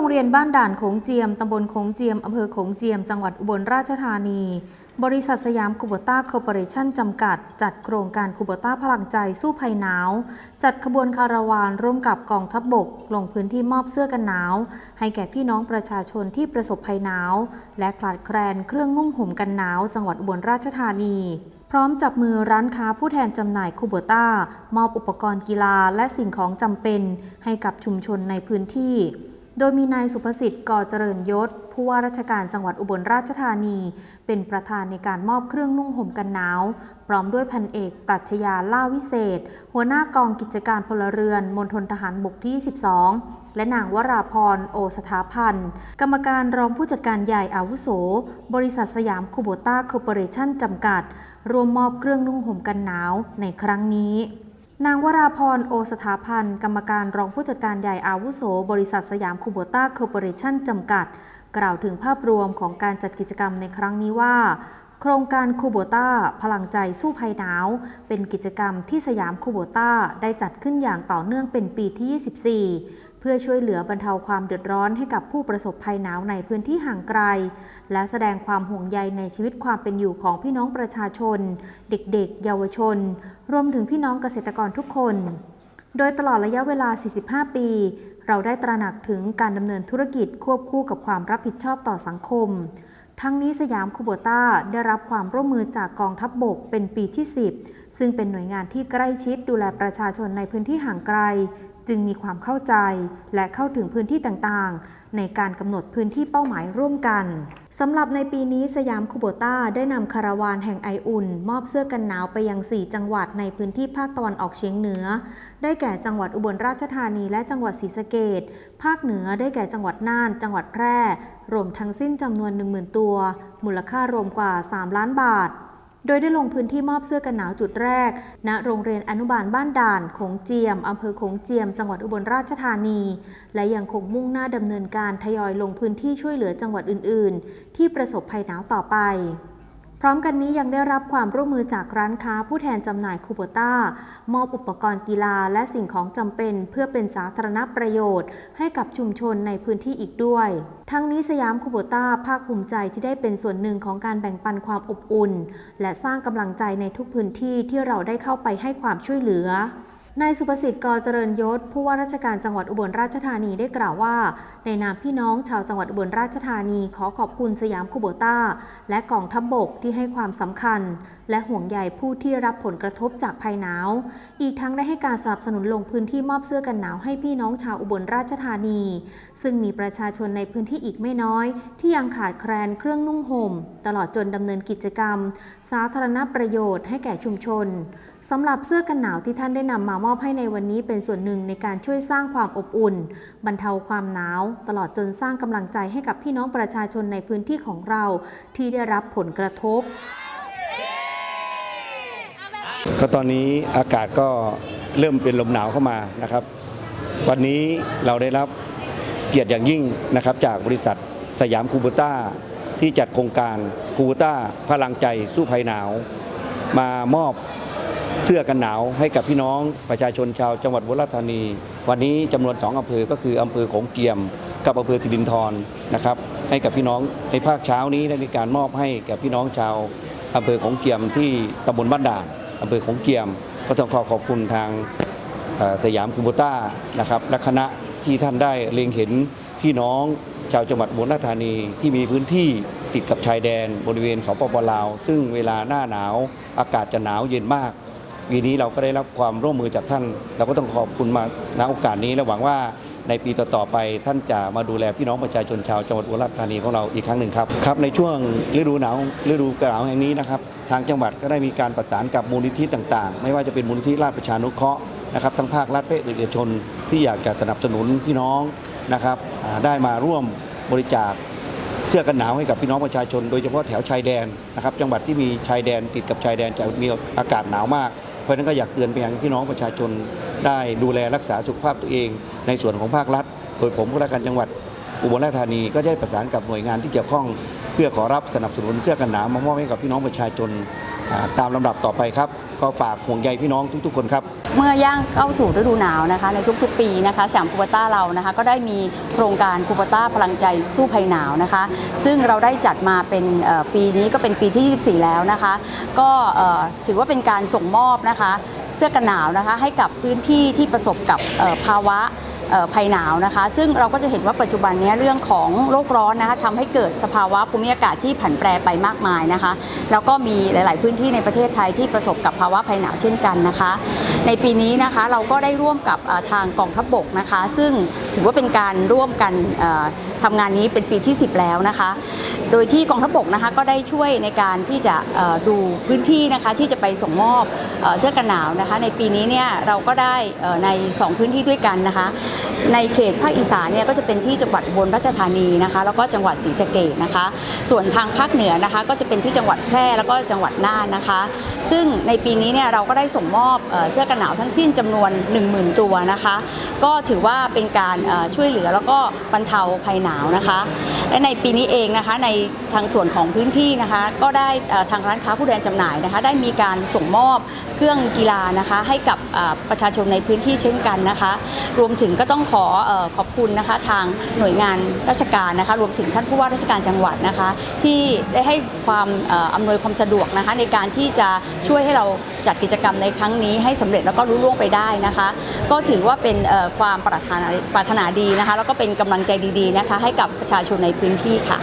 รงเรียนบ้านด่านโขงเจียม ตำบลโขงเจียม อำเภอโขงเจียม จังหวัดอุบลราชธานี บริษัทสยามคูโบต้าคอร์ปอเรชั่นจำกัด จัดโครงการคูโบต้าพลังใจสู้ภัยหนาว จัดขบวนคาราวานร่วมกับกองทัพบบก ลงพื้นที่มอบเสื้อกันหนาว ให้แก่พี่น้องประชาชนที่ประสบภัยหนาว และคลาดแคลนเครื่องนุ่งห่มกันหนาว จังหวัดอุบลราชธานีพร้อมจับมือร้านค้าผู้แทนจำหน่ายคูโบต้ามอบอุปกรณ์กีฬาและสิ่งของจำเป็น ให้กับชุมชนในพื้นที่ โดยมีนายสุภสิทธิ์ก่อเจริญยศ ผู้ว่าราชการจังหวัดอุบลราชธานี เป็นประธานในการมอบเครื่องนุ่งห่มกันหนาว พร้อมด้วยพันเอกปรัชญาล่าวิเศษ หัวหน้ากองกิจการพลเรือนมณฑลทหารบกที่22และนางวราพรโอสถาพันธ์ กรรมการรองผู้จัดการใหญ่อาวุโส บริษัทสยามคูโบต้าคอร์ปอเรชั่นจำกัด รวมมอบเครื่องนุ่งห่มกันหนาวในครั้งนี้ นางวราพรโอสถาพันธ์ กรรมการรองผู้จัดการใหญ่อาวุโส บริษัทสยามคูโบต้าคอร์ปอเรชั่นจำกัด กล่าวถึงภาพรวมของการจัดกิจกรรมในครั้งนี้ว่า โครงการคูโบต้าพลังใจสู้ภัยหนาว เป็นกิจกรรมที่สยามคูโบต้าได้จัดขึ้นอย่างต่อเนื่องเป็นปีที่ 24 เพื่อช่วยเหลือบรรเทาความเดือดร้อนให้กับผู้ประสบภัยหนาวในพื้นที่ห่างไกล และแสดงความห่วงใยในชีวิตความเป็นอยู่ของพี่น้องประชาชน เด็กๆ เยาวชน รวมถึงพี่น้องเกษตรกรทุกคน โดยตลอดระยะเวลา 45 ปีเราได้ตระหนักถึงการดำเนินธุรกิจควบคู่กับความรับผิดชอบต่อสังคม ทั้งนี้สยามคูโบต้าได้รับความร่วมมือจากกองทัพบบกเป็นปีที่ 10 ซึ่งเป็นหน่วยงานที่ใกล้ชิดดูแลประชาชนในพื้นที่ห่างไกล จึงมีความเข้าใจและเข้าถึงพื้นที่ต่างๆ ในการกำหนดพื้นที่เป้าหมายร่วมกันสำหรับในปีนี้สยามคูโบต้าได้นำคาราวานแห่งไออุ่น มอบเสื้อกันหนาวไปยัง 4 จังหวัดในพื้นที่ภาคตะวันออกเฉียงเหนือ ได้แก่จังหวัดอุบลราชธานีและจังหวัดศรีสะเกดภาคเหนือได้แก่จังหวัดน่าน จังหวัดแพร่ รวมทั้งสิ้นจำนวน 10,000 ตัว มูลค่ารวมกว่า 3 ล้านบาท โดยได้ลงพื้นที่มอบเสื้อกันหนาวจุดแรก ณ โรงเรียนอนุบาลบ้านด่านโขงเจียม อำเภอโขงเจียม จังหวัดอุบลราชธานี และยังคงมุ่งหน้าดำเนินการทยอยลงพื้นที่ช่วยเหลือจังหวัดอื่น ๆ ที่ประสบภัยหนาวต่อไป พร้อมกันนี้ยังได้รับความร่วมมือจากร้านค้าผู้แทนจำหน่ายคูเปอร์ต้ามอบอุปกรณ์กีฬาและสิ่งของจำเป็น เพื่อเป็นสาธารณประโยชน์ ให้กับชุมชนในพื้นที่อีกด้วย ทั้งนี้สยามคูเปอร์ต้าภาคภูมิใจที่ได้เป็นส่วนหนึ่งของการแบ่งปันความอบอุ่น และสร้างกำลังใจในทุกพื้นที่ที่เราได้เข้าไปให้ความช่วยเหลือ นายสุภสิทธิ์กอเจริญยศ ผู้ว่าราชการจังหวัดอุบลราชธานีได้กล่าวว่า ในนามพี่น้องชาวจังหวัดอุบลราชธานีขอขอบคุณสยามคูโบต้า และกองทัพบบกที่ให้ความสำคัญ และห่วงใยผู้ที่รับผลกระทบจากภัยหนาว อีกทั้งได้ให้การสนับสนุนลงพื้นที่มอบเสื้อกันหนาวให้พี่น้องชาวอุบลราชธานี ซึ่งมีประชาชนในพื้นที่อีกไม่น้อย ที่ยังขาดแคลนเครื่องนุ่งห่ม ตลอดจนดำเนินกิจกรรม สาธารณประโยชน์ให้แก่ชุมชนสำหรับเสื้อกันหนาวที่ท่านได้นำมามอบให้ในวันนี้เป็นส่วนหนึ่งในการช่วยสร้างความอบอุ่น บรรเทาความหนาว ตลอดจนสร้างกำลังใจให้กับพี่น้องประชาชนในพื้นที่ของเราที่ได้รับผลกระทบ ก็ตอนนี้อากาศก็เริ่มเป็นลมหนาวเข้ามานะครับ วันนี้เราได้รับเกียรติอย่างยิ่งนะครับ จากบริษัทสยามคูโบต้าที่จัดโครงการคูโบต้าพลังใจสู้ภัยหนาว มามอบ เสื้อกันหนาวให้กับพี่น้องประชาชนชาวจังหวัดบุรีรัมย์ธานี วันนี้จำนวนสองอำเภอก็คืออำเภอโขงเกียม กับอำเภอสิรินธรนะครับให้กับพี่น้องในภาคเช้านี้ได้มีการมอบให้กับพี่น้องชาวอำเภอโขงเกียมที่ตำบลบ้านด่านอำเภอโขงเกียมก็ต้องขอขอบคุณทางสยามคูโบต้านะครับและคณะที่ท่านได้เล็งเห็นพี่น้องชาวจังหวัดบุรีธานีที่มีพื้นที่ติดกับชายแดนบริเวณสปปลาว ซึ่งเวลาหน้าหนาวอากาศจะหนาวเย็นมาก ปีนี้เราก็ได้รับความร่วมมือจากท่าน เราก็ต้องขอบคุณมาณโอกาสนี้และหวังว่าในปีต่อ ๆ ไปท่านจะมาดูแลพี่น้องประชาชนชาวจังหวัดอุบลราชธานีของเราอีกครั้งหนึ่งครับครับ ในช่วงฤดูหนาวฤดูหนาวแห่งนี้นะครับทางจังหวัดก็ได้มีการประสานกับมูลนิธิต่างๆ ไม่ว่าจะเป็นมูลนิธิราชประชานุเคราะห์นะครับทั้งภาครัฐและเอกชนที่อยากจะสนับสนุนพี่น้องนะครับได้มาร่วมบริจาคเสื้อกันหนาวให้กับพี่น้องประชาชน โดยเฉพาะแถวชายแดนนะครับจังหวัดที่มีชายแดนติดกับชายแดนจะมีอากาศหนาวมาก เพราะฉะนั้นก็อยากเตือนไปยังพี่น้องประชาชนได้ดูแลรักษาสุขภาพตัวเอง ในส่วนของภาครัฐ โดยผมผู้ราชการจังหวัดอุบลราชธานีก็ได้ประสานกับหน่วยงานที่เกี่ยวข้อง เพื่อขอรับสนับสนุนเสื้อกันหนาวมามอบให้กับพี่น้องประชาชนตามลำดับต่อไปครับ ก็ฝากห่วงใยพี่น้องทุก ๆ คนครับ เมื่อย่างเข้าสู่ฤดูหนาวนะคะ ในทุกๆ ปีนะคะสยามคูปต้าเรานะคะก็ได้มีโครงการคูปต้าพลังใจสู้ภัยหนาวนะคะ ซึ่งเราได้จัดมาเป็นปีนี้ก็เป็นปีที่ 24 แล้วนะคะ ก็ถือว่าเป็นการส่งมอบนะคะ เสื้อกันหนาวนะคะให้กับพื้นที่ที่ประสบกับภาวะ ภัยหนาวนะคะ ซึ่งเราก็จะเห็นว่าปัจจุบันนี้เรื่องของโลกร้อนนะคะทำให้เกิดสภาวะภูมิอากาศที่ผันแปรไปมากมายนะคะ แล้วก็มีหลาย ๆ พื้นที่ในประเทศไทยที่ประสบกับภาวะภัยหนาวเช่นกันนะคะ ในปีนี้นะคะเราก็ได้ร่วมกับทางกองทัพบกนะคะ ซึ่งถือว่าเป็นการร่วมกันเอ่อทำงานนี้เป็นปีที่ 10 แล้วนะคะ โดยที่กองทัพบกนะคะก็ได้ช่วยในการที่จะดูพื้นที่นะคะที่จะไปส่งมอบเสื้อกันหนาวนะคะ ในปีนี้เนี่ยเราก็ได้เอ่อใน 2 พื้นที่ด้วยกันนะคะ ในเขตภาคอีสานเนี่ยก็จะเป็นที่จังหวัดอุบลราชธานีนะคะ แล้วก็จังหวัดศรีสะเกษนะคะ ส่วนทางภาคเหนือนะคะก็จะเป็นที่จังหวัดแพร่แล้วก็จังหวัดน่านนะคะ ซึ่งในปีนี้เนี่ยเราก็ได้ส่งมอบเสื้อกันหนาวทั้งสิ้นจำนวน 10,000 ตัวนะคะ ก็ถือว่าเป็นการช่วยเหลือแล้วก็บรรเทาภัยหนาวนะคะ และในปีนี้เองนะคะในทางส่วนของพื้นที่นะคะก็ได้ทางร้านค้าผู้แทนจำหน่ายนะคะได้มีการส่งมอบเครื่องกีฬานะคะให้กับประชาชนในพื้นที่เช่นกันนะคะ รวมถึงก็ต้องขออขอบคุณนะคะทางหน่วยงานราชการนะคะ รวมถึงท่านผู้ว่าราชการจังหวัดนะคะ ที่ได้ให้ความออำนวยความสะดวกนะคะ ในการที่จะช่วยให้เราจัดกิจกรรมในครั้งนี้ให้สำเร็จแล้วก็รุ่ล่วงไปได้นะคะ ก็ถือว่าเป็นความปรารถนาปรารถนาดีนะคะ แล้วก็เป็นกำลังใจดีๆนะคะ ให้กับประชาชนในพื้นที่ค่ะ